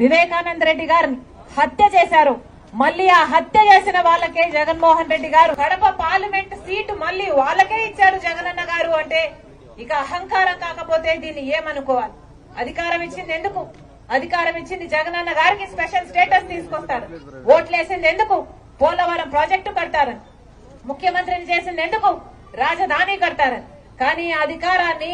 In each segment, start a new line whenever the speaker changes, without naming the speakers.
వివేకానంద రెడ్డి గారిని హత్య చేశారు. మళ్ళీ ఆ హత్య చేసిన వాళ్ళకే జగన్మోహన్ రెడ్డి గారు కడప పార్లమెంట్ సీటు మళ్ళీ వాళ్ళకే ఇచ్చారు జగనన్న గారు అంటే ఇక అహంకారం కాకపోతే దీన్ని ఏమనుకోవాలి? అధికారం ఇచ్చింది ఎందుకు? అధికారం ఇచ్చింది జగనన్న గారికి స్పెషల్ స్టేటస్ తీసుకొస్తారు. ఓట్లేసింది ఎందుకు? పోలవరం ప్రాజెక్టు కడతారని. ముఖ్యమంత్రిని చేసింది ఎందుకు? రాజధాని కడతారని. కానీ ఆ అధికారాన్ని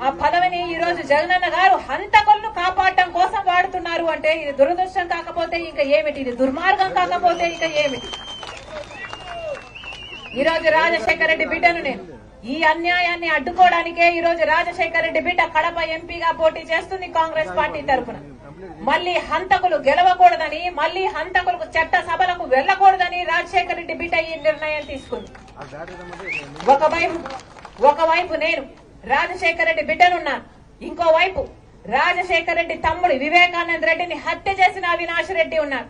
ఆ- పదవిని ఈ రోజు జగనన్న గారు హంతకులను కాపాడటం కోసం వాడుతున్నారు అంటే ఇది దురదృష్టం కాకపోతే ఇంకా ఏమిటి? ఇది దుర్మార్గం కాకపోతే ఇంకా ఏమిటి? ఈ రోజు రాజశేఖర రెడ్డి బిడ్డను నేను ఈ అన్యాయాన్ని అడ్డుకోవడానికే ఈ రోజు రాజశేఖర రెడ్డి బిడ్డ కడప ఎంపీగా పోటీ చేస్తుంది కాంగ్రెస్ పార్టీ తరఫున మళ్ళీ హంతకులు గెలవకూడదని మళ్ళీ హంతకులకు చట్ట సభలకు వెళ్ళకూడదని రాజశేఖర రెడ్డి బిడ్డ ఈ నిర్ణయం తీసుకుంది. ఒకవైపు ఒకవైపు నేను రాజశేఖర రెడ్డి బిడ్డనున్నాను ఇంకోవైపు రాజశేఖర రెడ్డి తమ్ముడు వివేకానంద రెడ్డిని హత్య చేసిన అవినాష్ రెడ్డి ఉన్నారు.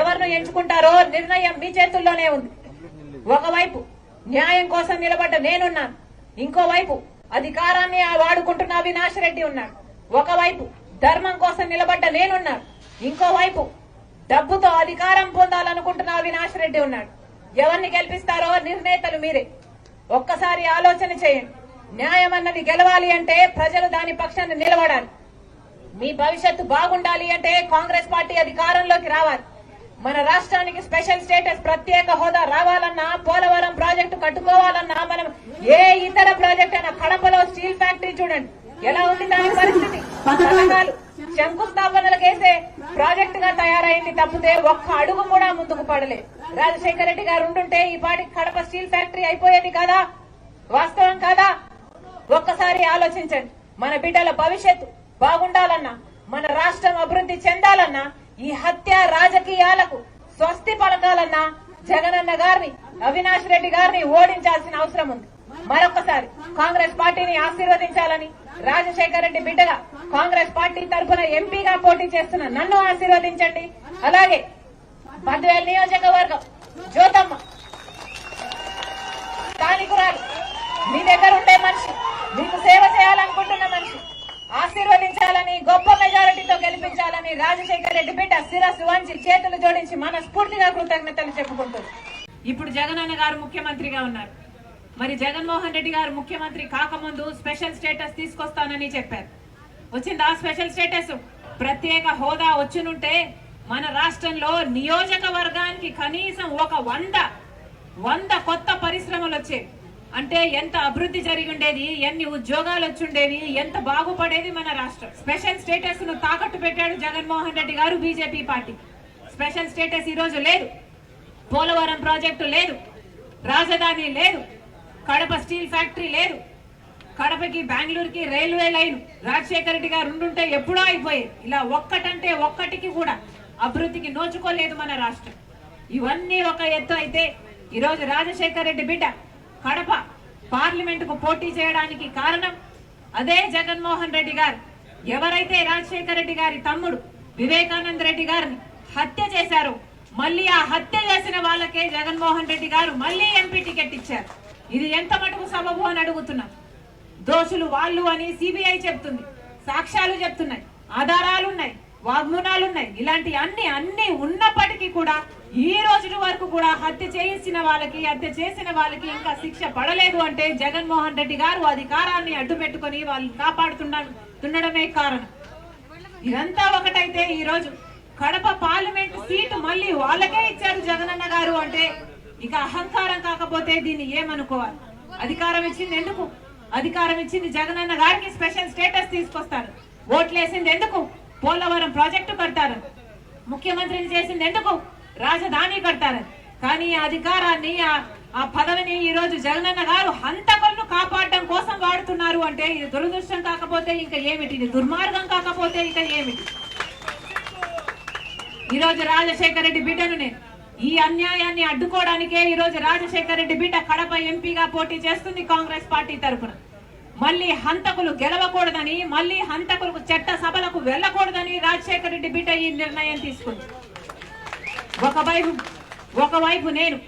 ఎవరిను ఎంచుకుంటారో నిర్ణయం మీ చేతుల్లోనే ఉంది. ఒకవైపు న్యాయం కోసం నిలబడ్డ నేనున్నాను ఇంకోవైపు అధికారాన్ని వాడుకుంటున్న అవినాష్ రెడ్డి ఉన్నాడు. ఒకవైపు ధర్మం కోసం నిలబడ్డ నేనున్నాను ఇంకోవైపు డబ్బుతో అధికారం పొందాలనుకుంటున్న అవినాష్ రెడ్డి ఉన్నాడు. ఎవరిని గెలిపిస్తారో నిర్ణేతలు మీరే. ఒక్కసారి ఆలోచన చేయండి. న్యాయం అన్నది గెలవాలి అంటే ప్రజలు దాని పక్షాన్ని నిలబడాలి. మీ భవిష్యత్తు బాగుండాలి అంటే కాంగ్రెస్ పార్టీ అధికారంలోకి రావాలి. మన రాష్ట్రానికి స్పెషల్ స్టేటస్ ప్రత్యేక హోదా రావాలన్నా పోలవరం ప్రాజెక్టు కట్టుకోవాలన్నా మనం ఏ ఇతర ప్రాజెక్ట్ అయినా కడపలో స్టీల్ ఫ్యాక్టరీ చూడండి. ఎలా ఉంది దాని పరిస్థితి? పథకాలు ప్రాజెక్ట్గా తయారైంది తప్పితే ఒక్క అడుగు కూడా ముందుకు పడలే. రాజశేఖర రెడ్డి గారు ఉంటుంటే ఈ పాటి కడప స్టీల్ ఫ్యాక్టరీ అయిపోయేది కదా? వాస్తవం కాదా? ఒక్కసారి ఆలోచించండి. మన బిడ్డల భవిష్యత్తు బాగుండాలన్నా మన రాష్ట్రం అభివృద్ధి చెందాలన్నా ఈ హత్య రాజకీయాలకు స్వస్తి పలకాలన్నా జగనన్న గారిని అవినాష్ రెడ్డి గారిని ఓడించాల్సిన అవసరం ఉంది. మరొకసారి కాంగ్రెస్ పార్టీని ఆశీర్వదించాలని రాజశేఖర రెడ్డి బిడ్డగా కాంగ్రెస్ పార్టీ తరఫున ఎంపీగా పోటీ చేస్తున్న నన్ను ఆశీర్వదించండి. అలాగే బద్వేల్ నియోజకవర్గం జ్యోతమ్మ స్థానికురాలు మీ దగ్గర ఉండే మనిషి మీకు సేవ చేయాలనుకుంటున్న మనిషి ఆశీర్వదించాలని గొప్ప మెజారిటీతో గెలిపించాలని రాజశేఖర్ రెడ్డి బిడ్డ శిరస్సు వంచి చేతులు జోడించి మనస్ఫూర్తిగా కృతజ్ఞతలు చెప్పుకుంటుంది ఇప్పుడు జగనన్న గారు ముఖ్యమంత్రిగా ఉన్నారు. మరి జగన్మోహన్ రెడ్డి గారు ముఖ్యమంత్రి కాకముందు స్పెషల్ స్టేటస్ తీసుకొస్తానని చెప్పారు. వచ్చింది ఆ స్పెషల్ స్టేటస్? ప్రత్యేక హోదా వచ్చినుంటే మన రాష్ట్రంలో నియోజకవర్గానికి కనీసం ఒక వంద వంద కొత్త పరిశ్రమలు వచ్చేవి. అంటే ఎంత అభివృద్ధి జరిగి ఉండేది ఎన్ని ఉద్యోగాలు వచ్చుండేవి ఎంత బాగుపడేది మన రాష్ట్రం. స్పెషల్ స్టేటస్ను తాకట్టు పెట్టాడు జగన్మోహన్ రెడ్డి గారు బీజేపీ పార్టీ. స్పెషల్ స్టేటస్ ఈరోజు లేదు. పోలవరం ప్రాజెక్టు లేదు. రాజధాని లేదు. కడప స్టీల్ ఫ్యాక్టరీ లేదు. కడపకి బెంగళూరుకి రైల్వే లైన్ రాజశేఖర రెడ్డి గారు ఉండుంటే ఎప్పుడో అయిపోయేది ఇలా ఒక్కటంటే ఒక్కటికి కూడా అభివృద్ధికి నోచుకోలేదు మన రాష్ట్రం. ఇవన్నీ ఒక ఎత్తు అయితే ఈరోజు రాజశేఖర రెడ్డి బిడ్డ కడప పార్లమెంటుకు పోటీ చేయడానికి కారణం అదే జగన్మోహన్ రెడ్డి గారు. ఎవరైతే రాజశేఖర రెడ్డి గారి తమ్ముడు వివేకానంద రెడ్డి గారిని హత్య చేశారో మళ్ళీ ఆ హత్య చేసిన వాళ్ళకే జగన్మోహన్ రెడ్డి గారు మళ్ళీ ఎంపీ టికెట్ ఇచ్చారు. ఇది ఎంత మటుకు సబబు అని అడుగుతున్నాం. దోషులు వాళ్ళు అని సిబిఐ చెప్తుంది. సాక్ష్యాలు చెప్తున్నాయి. ఆధారాలు ఉన్నాయి వాగ్మూనాలు ఉన్నాయి ఇలాంటి అన్ని అన్ని ఉన్నప్పటికీ కూడా ఈ రోజు వరకు కూడా హత్య చేయించిన వాళ్ళకి హత్య చేసిన వాళ్ళకి ఇంకా శిక్ష పడలేదు అంటే జగన్మోహన్ రెడ్డి గారు అధికారాన్ని అడ్డుపెట్టుకుని వాళ్ళని కాపాడుతుండడమే కారణం. ఇదంతా ఒకటైతే ఈ రోజు కడప పార్లమెంట్ సీటు మళ్ళీ వాళ్ళకే ఇచ్చారు జగనన్న గారు అంటే ఇక అహంకారం కాకపోతే దీన్ని ఏమనుకోవాలి? అధికారం ఇచ్చింది ఎందుకు? అధికారం ఇచ్చింది జగనన్న గారికి స్పెషల్ స్టేటస్ తీసుకొస్తారు. ఓట్లేసింది ఎందుకు? పోలవరం ప్రాజెక్టు కడతారు. ముఖ్యమంత్రిని చేసింది ఎందుకు? రాజధాని కడతారు. కానీ అధికారాన్ని ఆ- పదవిని ఈ రోజు జగనన్న గారు హంతకులను కాపాడడం కోసం వాడుతున్నారు అంటే ఇది దురదృష్టం కాకపోతే ఇంకా ఏమిటి? ఇది దుర్మార్గం కాకపోతే ఇంకా ఏమిటి? ఈ రోజు రాజశేఖర రెడ్డి బిడ్డను నేను ఈ అన్యాయాన్ని అడ్డుకోవడానికే ఈ రోజు రాజశేఖర రెడ్డి బిడ్డ కడప ఎంపీగా పోటీ చేస్తుంది కాంగ్రెస్ పార్టీ తరఫున మళ్ళీ హంతకులు గెలవకూడదని మళ్ళీ హంతకులకు చట్ట సభలకు వెళ్ళకూడదని రాజశేఖర రెడ్డి బిడ్డ ఈ నిర్ణయం తీసుకుంది. ఒకవైపు ఒకవైపు నేను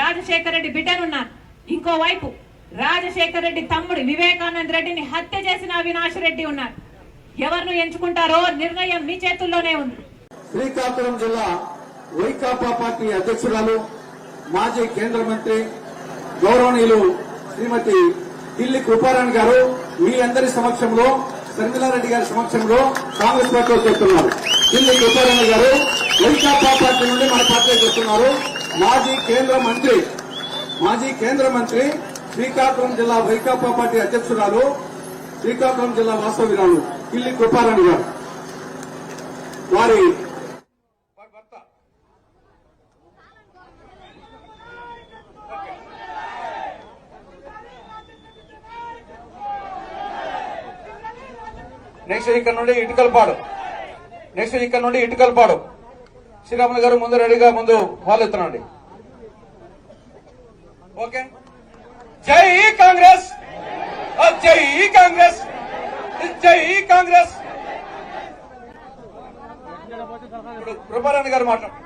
రాజశేఖర రెడ్డి బిడ్డనున్నాను. ఇంకోవైపు రాజశేఖర రెడ్డి తమ్ముడు వివేకానంద రెడ్డిని హత్య చేసిన అవినాష్ రెడ్డి ఉన్నారు. ఎవరిని ఎంచుకుంటారో నిర్ణయం మీ చేతుల్లోనే ఉంది.
శ్రీకాకుళం జిల్లా వైకాపా పార్టీ అధ్యక్షురాలు మాజీ కేంద్ర మంత్రి గౌరవనీయులు శ్రీమతి కిల్లి కృపారాణి గారు మీ అందరి సమక్షంలో శర్మిలారెడ్డి గారి సమక్షంలో కాంగ్రెస్ పార్టీలో చేస్తున్నారు. కిల్లి కృపారాణి గారు వైకాపా పార్టీ నుండి మన పార్టీకి వస్తున్నారు మాజీ కేంద్ర మంత్రి మాజీ కేంద్ర మంత్రి శ్రీకాకుళం జిల్లా వైకాపా పార్టీ అధ్యక్షురాలు శ్రీకాకుళం జిల్లా వాస్తవ్యురాలు కిల్లి కృపారాణి గారు. వారి
నెక్స్ట్ ఇక్కడ నుండి ఇటుకలపాడు. నెక్స్ట్ ఇక్కడ నుండి ఇటుకలపాడు. శ్రీరాములు గారు ముందు రెడీగా ముందు వాళ్ళు ఎత్తునండి. ఓకే? జై కాంగ్రెస్! జై కాంగ్రెస్! జై కాంగ్రెస్! ఇప్పుడు కృపారాణి గారు మాట్లాడు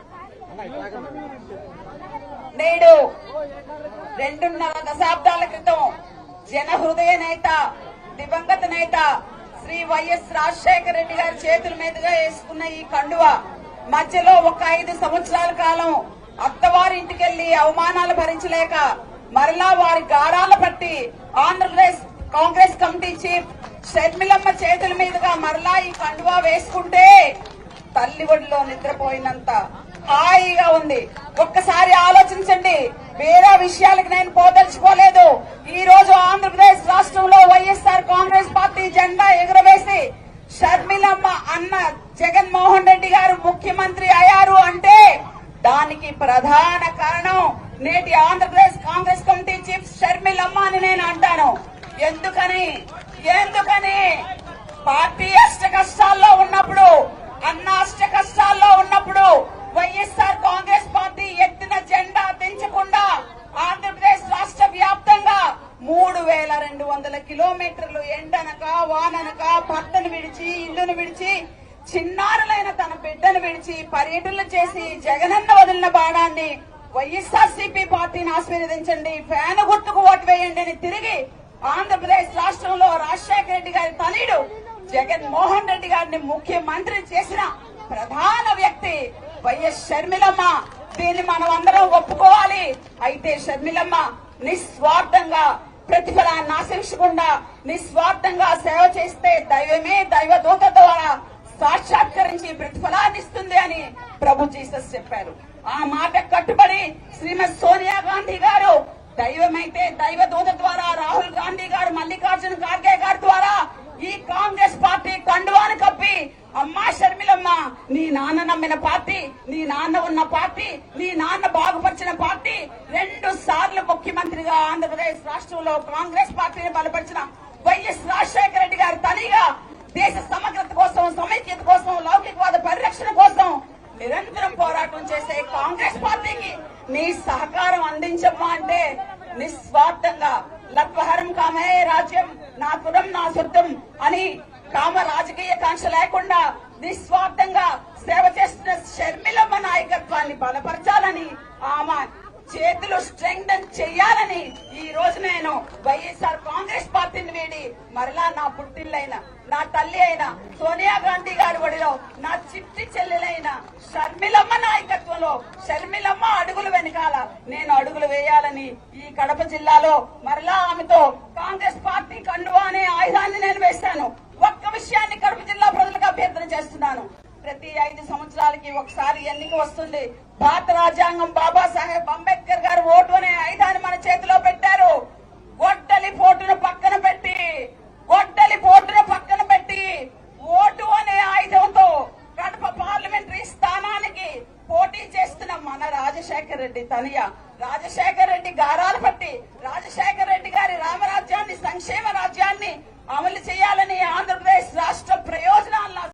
నేడు రెండున్నర దశాబ్దాల క్రితం జన హృదయ నేత దివంగత నేత శ్రీ వైఎస్ రాజశేఖర రెడ్డి గారి చేతుల మీదుగా వేసుకున్న ఈ కండువ మధ్యలో ఒక ఐదు సంవత్సరాల కాలం అత్తవారింటికెళ్ళి అవమానాలు భరించలేక మరలా వారి గారాల పట్టి ఆంధ్రప్రదేశ్ కాంగ్రెస్ కమిటీ చీఫ్ షర్మిలమ్మ చేతుల మీదుగా మరలా ఈ కండువా వేసుకుంటే తల్లి ఒడిలో నిద్రపోయినంత హాయిగా ఉంది. ఒక్కసారి ఆలోచించండి. వేరే విషయాలకు నేను పోదలుచుకోలేదు. ఈ రోజు ఆంధ్రప్రదేశ్ రాష్ట్రంలో వైఎస్ఆర్ కాంగ్రెస్ పార్టీ జెండా ఎగురవేసి షర్మిలమ్మ అన్న జగన్మోహన్ రెడ్డి గారు ముఖ్యమంత్రి అయ్యారు అంటే దానికి ప్రధాన కారణం నేటి ఆంధ్రప్రదేశ్ కాంగ్రెస్ కమిటీ చీఫ్ షర్మిలమ్మ అని నేను అంటాను. ఎందుకని? ఎందుకని? పార్టీ అష్ట కష్టాల్లో ఉన్నప్పుడు అన్న అష్ట కష్టాల్లో ఉన్నప్పుడు వైఎస్ఆర్ కాంగ్రెస్ పార్టీ ఎత్తిన జెండా దించకుండా ఆంధ్రప్రదేశ్ రాష్ట్ర వ్యాప్తంగా మూడు వేల రెండు వందల కిలోమీటర్లు ఎండనక వాననక భర్తను విడిచి ఇల్లును విడిచి చిన్నారులైన తన బిడ్డను విడిచి పర్యటనలు చేసి జగనన్న వదిలిన బాణాన్ని వైఎస్ఆర్సిపి పార్టీని ఆశీర్వదించండి. ఫ్యాన్ గుర్తుకు ఓటు వేయండి అని తిరిగి ఆంధ్రప్రదేశ్ రాష్ట్రంలో రాజశేఖర రెడ్డి గారి తనయుడు జగన్ మోహన్ రెడ్డి గారిని ముఖ్యమంత్రి చేసిన ప్రధాన వ్యక్తి వైఎస్ షర్మిలమ్మ. దీన్ని మనం అందరం ఒప్పుకోవాలి. అయితే షర్మిలమ్మ నిస్వార్థంగా ప్రతిఫలాన్ని ఆశించకుండా నిస్వార్థంగా సేవ చేస్తే దైవమే దైవ దూత ద్వారా సాక్షాత్కరించి ప్రతిఫలాన్ని ఇస్తుంది అని ప్రభు జీసస్ చెప్పారు. ఆ మాట కట్టుబడి శ్రీమతి సోనియా గాంధీ గారు దైవమైతే దైవ దూత ద్వారా రాహుల్ గాంధీ గారు మల్లికార్జున ఖార్గే గారి ద్వారా ఈ కాంగ్రెస్ పార్టీ కండువాను కప్పి అమ్మా షర్మిలమ్మ నీ నాన్న నమ్మిన పార్టీ నీ నాన్న ఉన్న పార్టీ నీ నాన్న బాగుపరిచిన పార్టీ రెండు సార్లు ముఖ్యమంత్రిగా ఆంధ్రప్రదేశ్ రాష్ట్రంలో కాంగ్రెస్ పార్టీని బలపరిచిన వైఎస్ రాజశేఖర రెడ్డి గారు తనిగా దేశ సమగ్రత కోసం సమైక్యత కోసం లౌకికవాద పరిరక్షణ కోసం నిరంతరం పోరాటం చేసే కాంగ్రెస్ పార్టీకి నీ సహకారం అందించమ్మా అంటే నిస్వార్థంగా. లక్వహరం కామే రాజ్యం. నా కులం నా సొంతం అని కామ రాజకీయ కాంక్ష లేకుండా నిస్వార్థంగా సేవ చేస్తున్న షర్మిలమ్మ నాయకత్వాన్ని బలపరచాలని ఆమె చేతులు స్ట్రెంగ్తన్ చేయాలని ఈ రోజు నేను వైఎస్ఆర్ కాంగ్రెస్ పార్టీని వీడి మరలా నా పుట్టిల్లైన నా తల్లి అయిన సోనియా గాంధీ గారి ఒడిలో నా చిట్టి చెల్లెలైన షర్మిలమ్మ నాయకత్వంలో షర్మిలమ్మ అడుగులు వెనకాల నేను అడుగులు వేయాలని ఈ కడప జిల్లాలో మరలా ఆమెతో కాంగ్రెస్ పార్టీ కండువా అనే ఆయుధాన్ని నేను వేశాను ఒక్క విషయాన్ని కడప జిల్లా ప్రజలకు అభ్యర్థన చేస్తున్నాను ప్రతి ఐదు మనకి ఒకసారి ఎన్నిక వస్తుంది. భారత రాజ్యాంగం బాబాసాహెబ్ అంబేద్కర్ గారు ఓటు అనే ఐదాన్ని మన చేతిలో పెట్టారు. గొడ్డలి పోటును పక్కన పెట్టి గొడ్డలి పోటును పక్కన పెట్టి ఓటు అనే ఆయుధంతో కడప పార్లమెంటరీ స్థానానికి పోటీ చేస్తున్న మన రాజశేఖర రెడ్డి తనయ. రాజశేఖర రెడ్డి గారా?